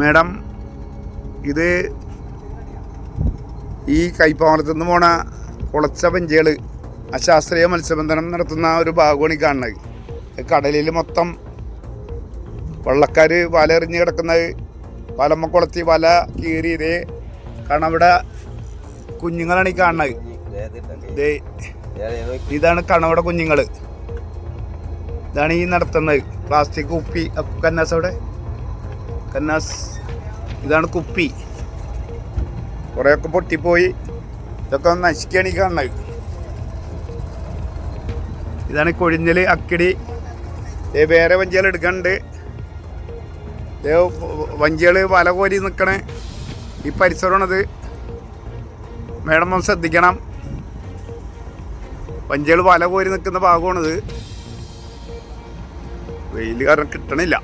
Madam ഇത് ഈ കൈപ്പാറത്തു നിന്ന് പോണ കുളച്ച പഞ്ചികൾ അശാസ്ത്രീയ മത്സ്യബന്ധനം നടത്തുന്ന ഒരു ഭാഗമാണ് ഈ കാണുന്നത്. കടലിൽ മൊത്തം വള്ളക്കാർ വല എറിഞ്ഞ് കിടക്കുന്നത്. വലമ്മ കുളത്തി വല കീറി ഇതേ കാരണം അവിടെ കുഞ്ഞുങ്ങളാണ് ഈ കാണുന്നത്. ഇതാണ് കണവടെ കുഞ്ഞുങ്ങൾ ഇതാണ് ഈ നടത്തുന്നത്. പ്ലാസ്റ്റിക് ഉപ്പി കന്നാസ് അവിടെ? കന്നാസ്. ഇതാണ് കുപ്പി. കുറേയൊക്കെ പൊട്ടിപ്പോയി. ഇതൊക്കെ നശിക്കുകയാണ് ഈ കാണുന്നത് ഇതാണ് കൊഴിഞ്ഞൽ അക്കിടി. വേറെ വഞ്ചികൾ എടുക്കണ്ട് വഞ്ചികൾ വല കോരി നിൽക്കണേ ഈ പരിസരമാണത്. മേഡം ഒന്ന് ശ്രദ്ധിക്കണം. വഞ്ചികൾ വല കോരി നിൽക്കുന്ന ഭാഗമാണിത്. വെയിൽ കാരണം കിട്ടണില്ല.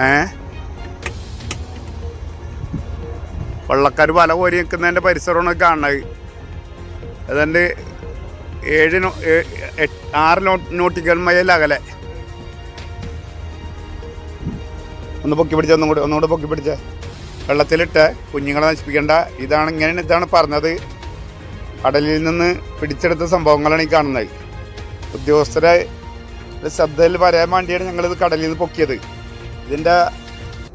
ഏ? വള്ളക്കാർ വല കോരി നിൽക്കുന്നതിന്റെ പരിസരമാണ് കാണുന്നത്. അതുകൊണ്ട് ഏഴ് ആറ് നോട്ടിക്കൽ മൈൽ അകലെ. ഒന്ന് പൊക്കി പിടിച്ച ഒന്നും കൂടി ഒന്നുകൂടെ പൊക്കി പിടിച്ച. വെള്ളത്തിലിട്ട് കുഞ്ഞുങ്ങളെ നശിപ്പിക്കേണ്ട. ഇതാണ് ഇങ്ങനെ ഇതാണ് പറഞ്ഞത്. കടലിൽ നിന്ന് പിടിച്ചെടുത്ത സംഭവങ്ങളാണ് ഈ കാണുന്നത്. ഉദ്യോഗസ്ഥരെ ശ്രദ്ധയിൽ വരാൻ വേണ്ടിയാണ് ഞങ്ങളിത് കടലിൽ നിന്ന് പൊക്കിയത്. ഇതിന്റെ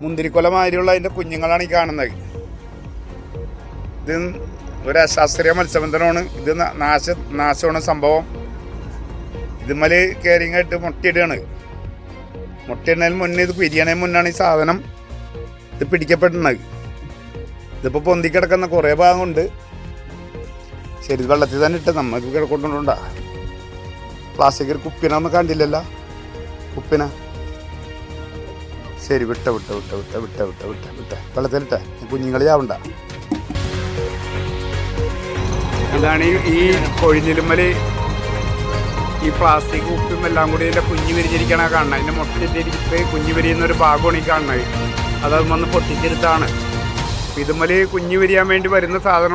മുന്തിരിക്കൊല മാതിരിയുള്ള അതിന്റെ കുഞ്ഞുങ്ങളാണ് ഈ കാണുന്നത്. ഇത് ഒരു അശാസ്ത്രീയ മത്സ്യബന്ധനമാണ്. ഇത് നാശ നാശമാണ് സംഭവം. ഇതുമൽ കയറിങ്ങായിട്ട് മുട്ടയിടുകയാണ്. മുട്ടയിടുന്നതിന് മുന്നേ ഇത് പിരിയണതിന് മുന്നാണ് ഈ സാധനം ഇത് പിടിക്കപ്പെടുന്നത്. ഇതിപ്പോൾ പൊന്തി കിടക്കുന്ന കുറേ ഭാഗമുണ്ട്. ശരി വെള്ളത്തിൽ തന്നെ ഇട്ട് നമ്മൾക്ക് കിടക്കൊണ്ടുണ്ടാ? പ്ലാസ്റ്റിക് കുപ്പിനൊന്നും കണ്ടില്ലല്ലോ? കുപ്പിന? ശരി വിട്ട വിട്ട വിട്ട വിട്ട വിട്ട വിട്ട വിട്ട വിട്ട വെള്ളത്തിലിട്ട കുഞ്ഞുങ്ങൾ ഇതാണ് ഈ- കൊഴിഞ്ഞിലുമ്മൽ ഈ പ്ലാസ്റ്റിക് ഉപ്പും എല്ലാം കൂടി ഇതിന്റെ കുഞ്ഞു വിരിഞ്ഞിരിക്കണ കാണുന്നത്. അതിന്റെ മുട്ടിട്ടിരിക്കുന്നത് കുഞ്ഞു വിരിയുന്ന ഒരു ഭാഗമാണ് ഈ കാണുന്നത്. അതത് വന്ന് പൊട്ടിച്ചെടുത്താണ്. ഇതുമ്മൽ കുഞ്ഞു വിരിയാൻ വേണ്ടി വരുന്ന സാധനം